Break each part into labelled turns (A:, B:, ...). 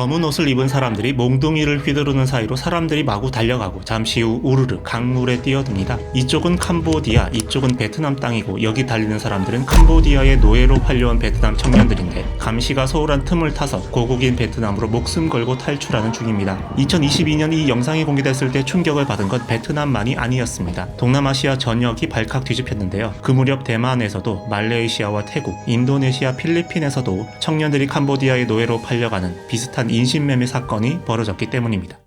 A: 검은 옷을 입은 사람들이 몽둥이를 휘두르는 사이로 사람들이 마구 달려가고 잠시 후 우르르 강물에 뛰어듭니다. 이쪽은 캄보디아, 이쪽은 베트남 땅이고 여기 달리는 사람들은 캄보디아의 노예로 팔려온 베트남 청년들인데 감시가 소홀한 틈을 타서 고국인 베트남으로 목숨 걸고 탈출하는 중입니다. 2022년 이 영상이 공개됐을 때 충격을 받은 건 베트남만이 아니었습니다. 동남아시아 전역이 발칵 뒤집혔는데요. 그 무렵 대만에서도 말레이시아와 태국, 인도네시아, 필리핀에서도 청년들이 캄보디아의 노예로 팔려가는 비슷한 인신매매 사건이 벌어졌기 때문입니다.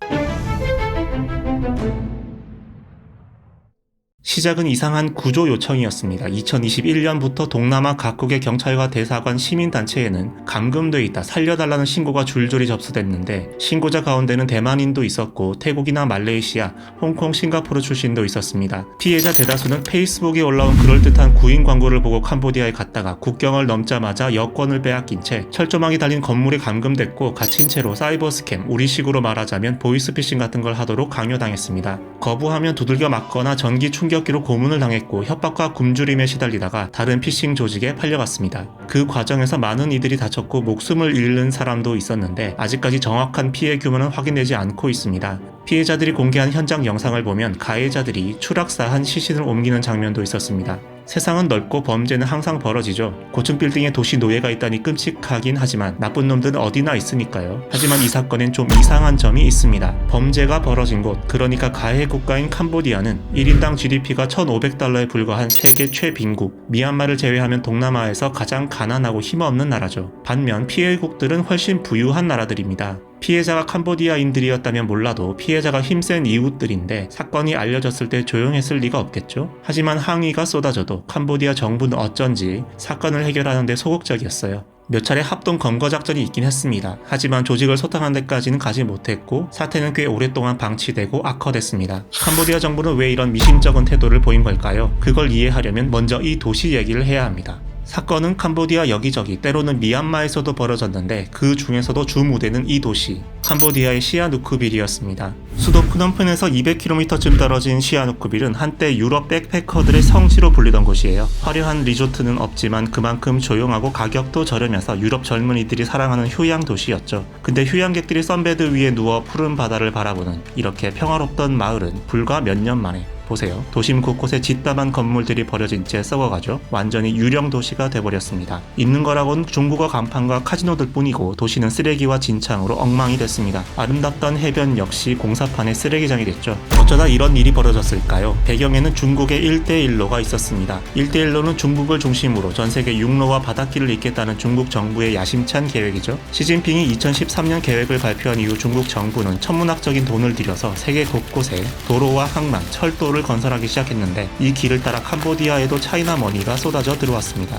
A: 시작은 이상한 구조 요청이었습니다. 2021년부터 동남아 각국의 경찰과 대사관 시민단체에는 감금돼 있다, 살려달라는 신고가 줄줄이 접수됐는데 신고자 가운데는 대만인도 있었고 태국이나 말레이시아, 홍콩, 싱가포르 출신도 있었습니다. 피해자 대다수는 페이스북에 올라온 그럴듯한 구인 광고를 보고 캄보디아에 갔다가 국경을 넘자마자 여권을 빼앗긴 채 철조망이 달린 건물에 감금됐고 갇힌 채로 사이버 스캠, 우리식으로 말하자면 보이스피싱 같은 걸 하도록 강요당했습니다. 거부하면 두들겨 맞거나 전기 충격 기로 고문을 당했고 협박과 굶주림에 시달리다가 다른 피싱 조직에 팔려갔습니다. 그 과정에서 많은 이들이 다쳤고 목숨을 잃는 사람도 있었는데 아직까지 정확한 피해 규모는 확인되지 않고 있습니다. 피해자들이 공개한 현장 영상을 보면 가해자들이 추락사한 시신을 옮기는 장면도 있었습니다. 세상은 넓고 범죄는 항상 벌어지죠. 고층 빌딩에 도시 노예가 있다니 끔찍하긴 하지만 나쁜 놈들은 어디나 있으니까요. 하지만 이 사건엔 좀 이상한 점이 있습니다. 범죄가 벌어진 곳, 그러니까 가해 국가인 캄보디아는 1인당 GDP가 1,500달러에 불과한 세계 최빈국, 미얀마를 제외하면 동남아에서 가장 가난하고 힘없는 나라죠. 반면 피해국들은 훨씬 부유한 나라들입니다. 피해자가 캄보디아인들이었다면 몰라도 피해자가 힘센 이웃들인데 사건이 알려졌을 때 조용했을 리가 없겠죠. 하지만 항의가 쏟아져도 캄보디아 정부는 어쩐지 사건을 해결하는데 소극적이었어요. 몇 차례 합동 검거 작전이 있긴 했습니다. 하지만 조직을 소탕한 데까지는 가지 못했고 사태는 꽤 오랫동안 방치되고 악화됐습니다. 캄보디아 정부는 왜 이런 미심쩍은 태도를 보인 걸까요? 그걸 이해하려면 먼저 이 도시 얘기를 해야 합니다. 사건은 캄보디아 여기저기 때로는 미얀마에서도 벌어졌는데 그 중에서도 주 무대는 이 도시 캄보디아의 시아누크빌이었습니다. 수도 프놈펜에서 200km쯤 떨어진 시아누크빌은 한때 유럽 백패커들의 성지로 불리던 곳이에요. 화려한 리조트는 없지만 그만큼 조용하고 가격도 저렴해서 유럽 젊은이들이 사랑하는 휴양 도시였죠. 근데 휴양객들이 썬베드 위에 누워 푸른 바다를 바라보는 이렇게 평화롭던 마을은 불과 몇 년 만에 보세요. 도심 곳곳에 짓담한 건물들이 버려진 채 썩어가죠. 완전히 유령 도시가 돼버렸습니다. 있는 거라곤 중국어 간판과 카지노들 뿐이고 도시는 쓰레기와 진창으로 엉망이 됐습니다. 아름답던 해변 역시 공사판의 쓰레기장이 됐죠. 어쩌다 이런 일이 벌어졌을까요? 배경에는 중국의 1대1로가 있었습니다. 1대1로는 중국을 중심으로 전 세계 육로와 바닷길을 잇겠다는 중국 정부의 야심찬 계획이죠. 시진핑이 2013년 계획을 발표한 이후 중국 정부는 천문학적인 돈을 들여서 세계 곳곳에 도로와 항만, 철도 를 건설하기 시작했는데 이 길을 따라 캄보디아에도 차이나 머니가 쏟아져 들어왔습니다.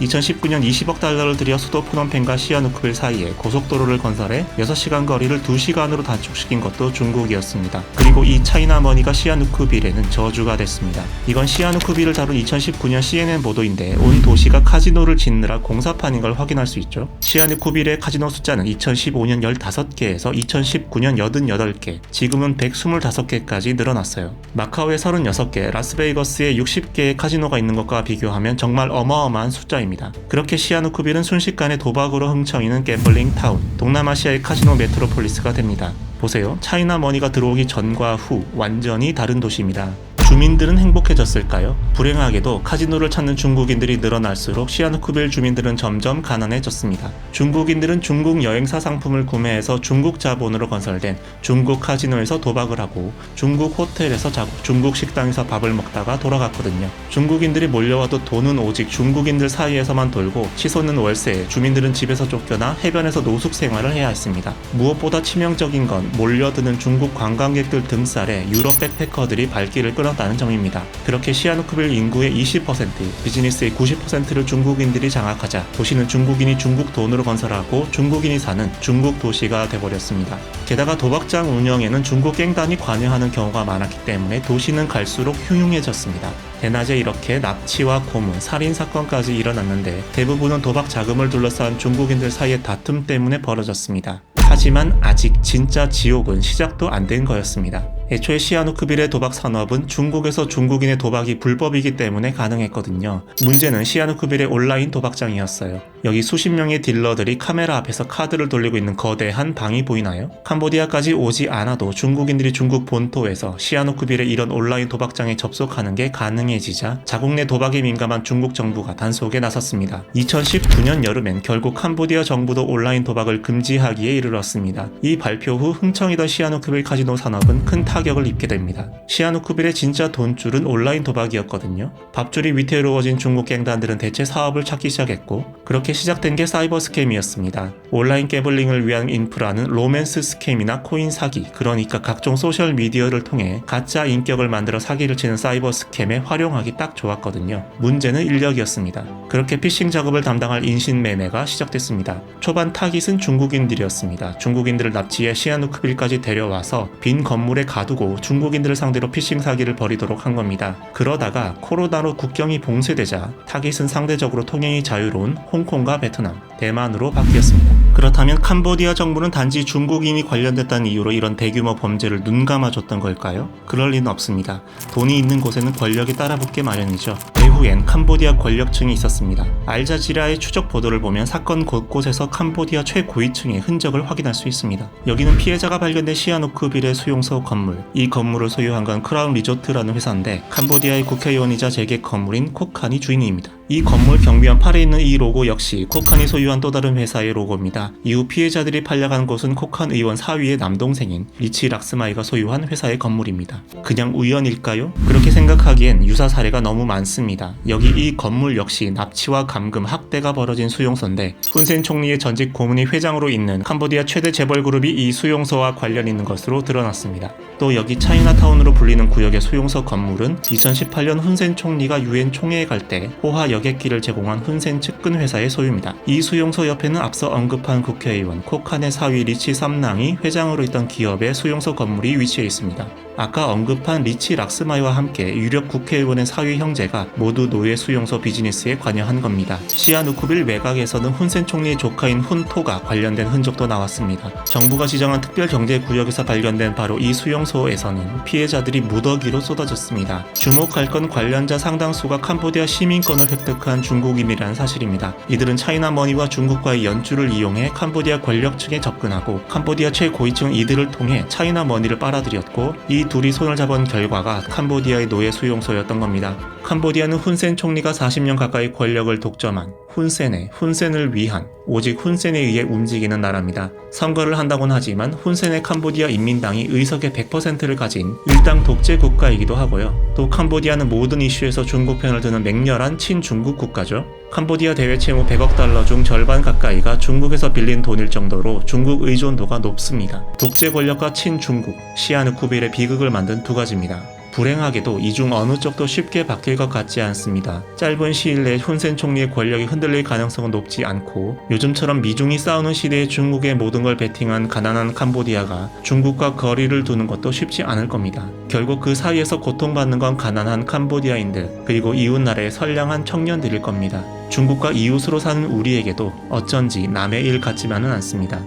A: 2019년 20억 달러를 들여 수도 프놈펜과 시아누크빌 사이에 고속도로를 건설해 6시간 거리를 2시간으로 단축시킨 것도 중국이었습니다. 그리고 이 차이나 머니가 시아누크빌에는 저주가 됐습니다. 이건 시아누크빌을 다룬 2019년 CNN 보도인데 온 도시가 카지노를 짓느라 공사판인 걸 확인할 수 있죠. 시아누크빌의 카지노 숫자는 2015년 15개에서 2019년 88개, 지금은 125개까지 늘어났어요. 마카오에 36개, 라스베이거스에 60개의 카지노가 있는 것과 비교하면 정말 어마어마한 숫자입니다. 그렇게 시아누크빌은 순식간에 도박으로 흥청이는 갬블링 타운, 동남아시아의 카지노 메트로폴리스가 됩니다. 보세요. 차이나 머니가 들어오기 전과 후 완전히 다른 도시입니다. 주민들은 행복해졌을까요? 불행하게도 카지노를 찾는 중국인들이 늘어날수록 시아누크빌 주민들은 점점 가난해졌습니다. 중국인들은 중국 여행사 상품을 구매해서 중국 자본으로 건설된 중국 카지노에서 도박을 하고 중국 호텔에서 자고 중국 식당에서 밥을 먹다가 돌아갔거든요. 중국인들이 몰려와도 돈은 오직 중국인들 사이에서만 돌고 치솟는 월세에 주민들은 집에서 쫓겨나 해변에서 노숙 생활을 해야 했습니다. 무엇보다 치명적인 건 몰려드는 중국 관광객들 등살에 유럽 백패커들이 발길을 끌었다. 다는 점입니다. 그렇게 시아누크빌 인구의 20%, 비즈니스의 90%를 중국인들이 장악하자 도시는 중국인이 중국 돈으로 건설하고 중국인이 사는 중국 도시가 돼버렸습니다. 게다가 도박장 운영에는 중국 갱단이 관여하는 경우가 많았기 때문에 도시는 갈수록 흉흉해졌습니다. 대낮에 이렇게 납치와 고문, 살인 사건까지 일어났는데 대부분은 도박 자금을 둘러싼 중국인들 사이의 다툼 때문에 벌어졌습니다. 하지만 아직 진짜 지옥은 시작도 안 된 거였습니다. 애초에 시아누크빌의 도박 산업은 중국에서 중국인의 도박이 불법이기 때문에 가능했거든요. 문제는 시아누크빌의 온라인 도박장이었어요. 여기 수십 명의 딜러들이 카메라 앞에서 카드를 돌리고 있는 거대한 방이 보이나요? 캄보디아까지 오지 않아도 중국인들이 중국 본토에서 시아누크빌의 이런 온라인 도박장에 접속하는 게 가능해지자 자국 내 도박에 민감한 중국 정부가 단속에 나섰습니다. 2019년 여름엔 결국 캄보디아 정부도 온라인 도박을 금지하기에 이르렀습니다. 이 발표 후 흥청이던 시아누크빌 카지노 산업은 큰 타격을 입게 됩니다. 시아누크빌의 진짜 돈줄은 온라인 도박이었거든요. 밥줄이 위태로워진 중국 갱단들은 대체 사업을 찾기 시작했고 그렇게 시작된 게 사이버 스캠이었습니다. 온라인 깨블링을 위한 인프라는 로맨스 스캠이나 코인 사기, 그러니까 각종 소셜 미디어를 통해 가짜 인격을 만들어 사기를 치는 사이버 스캠에 활용하기 딱 좋았거든요. 문제는 인력이었습니다. 그렇게 피싱 작업을 담당할 인신매매가 시작됐습니다. 초반 타깃은 중국인들이었습니다. 중국인들을 납치해 시아누크빌까지 데려와서 빈 건물에 가 두고 중국인들을 상대로 피싱 사기를 벌이도록 한 겁니다. 그러다가 코로나로 국경이 봉쇄되자 타깃은 상대적으로 통행이 자유로운 홍콩과 베트남, 대만으로 바뀌었습니다. 그렇다면 캄보디아 정부는 단지 중국인이 관련됐다는 이유로 이런 대규모 범죄를 눈감아줬던 걸까요? 그럴 리는 없습니다. 돈이 있는 곳에는 권력이 따라붙게 마련이죠. 배후엔 캄보디아 권력층이 있었습니다. 알자지라의 추적 보도를 보면 사건 곳곳에서 캄보디아 최고위층의 흔적을 확인할 수 있습니다. 여기는 피해자가 발견된 시아노크빌의 수용소 건물. 이 건물을 소유한 건 크라운 리조트라는 회사인데 캄보디아의 국회의원이자 재계 건물인 코칸이 주인입니다. 이 건물 경비원 팔에 있는 이 로고 역시 코칸이 소유한 또 다른 회사의 로고입니다. 이후 피해자들이 팔려간 곳은 코칸 의원 사위의 남동생인 리치 락스마이가 소유한 회사의 건물입니다. 그냥 우연일까요? 그렇게 생각하기엔 유사 사례가 너무 많습니다. 여기 이 건물 역시 납치와 감금, 학대가 벌어진 수용소인데 훈센 총리의 전직 고문이 회장으로 있는 캄보디아 최대 재벌 그룹이 이 수용소와 관련 있는 것으로 드러났습니다. 또 여기 차이나타운으로 불리는 구역의 수용소 건물은 2018년 훈센 총리가 유엔 총회에 갈 때 호화 여객기를 제공한 훈센 측근 회사의 소유입니다. 이 수용소 옆에는 앞서 언급한 국회의원 코칸의 사위 리치 삼랑이 회장으로 있던 기업의 수용소 건물이 위치해 있습니다. 아까 언급한 리치 락스마이와 함께 유력 국회의원의 사위 형제가 모두 노예 수용소 비즈니스에 관여한 겁니다. 시아누쿠빌 외곽에서는 훈센 총리의 조카인 훈토가 관련된 흔적도 나왔습니다. 정부가 지정한 특별경제구역에서 발견된 바로 이 수용소에서는 피해자들이 무더기로 쏟아졌습니다. 주목할 건 관련자 상당수가 캄보디아 시민권을 획득 한 중국인이라는 사실입니다. 이들은 차이나머니와 중국과의 연주를 이용해 캄보디아 권력층에 접근하고 캄보디아 최고위층은 이들을 통해 차이나머니를 빨아들였고 이 둘이 손을 잡은 결과가 캄보디아의 노예 수용소였던 겁니다. 캄보디아는 훈센 총리가 40년 가까이 권력을 독점한 훈센의 훈센을 위한 오직 훈센에 의해 움직이는 나라입니다. 선거를 한다곤 하지만 훈센의 캄보디아 인민당이 의석의 100%를 가진 일당 독재 국가이기도 하고요. 또 캄보디아는 모든 이슈에서 중국 편을 드는 맹렬한 친 중국 국가죠. 캄보디아 대외 채무 100억 달러 중 절반 가까이가 중국에서 빌린 돈일 정도로 중국 의존도가 높습니다. 독재 권력과 친중국, 시아누쿠빌의 비극을 만든 두 가지입니다. 불행하게도 이 중 어느 쪽도 쉽게 바뀔 것 같지 않습니다. 짧은 시일 내에 훈센 총리의 권력이 흔들릴 가능성은 높지 않고 요즘처럼 미중이 싸우는 시대에 중국의 모든 걸 베팅한 가난한 캄보디아가 중국과 거리를 두는 것도 쉽지 않을 겁니다. 결국 그 사이에서 고통받는 건 가난한 캄보디아인들 그리고 이웃 나라의 선량한 청년들일 겁니다. 중국과 이웃으로 사는 우리에게도 어쩐지 남의 일 같지만은 않습니다.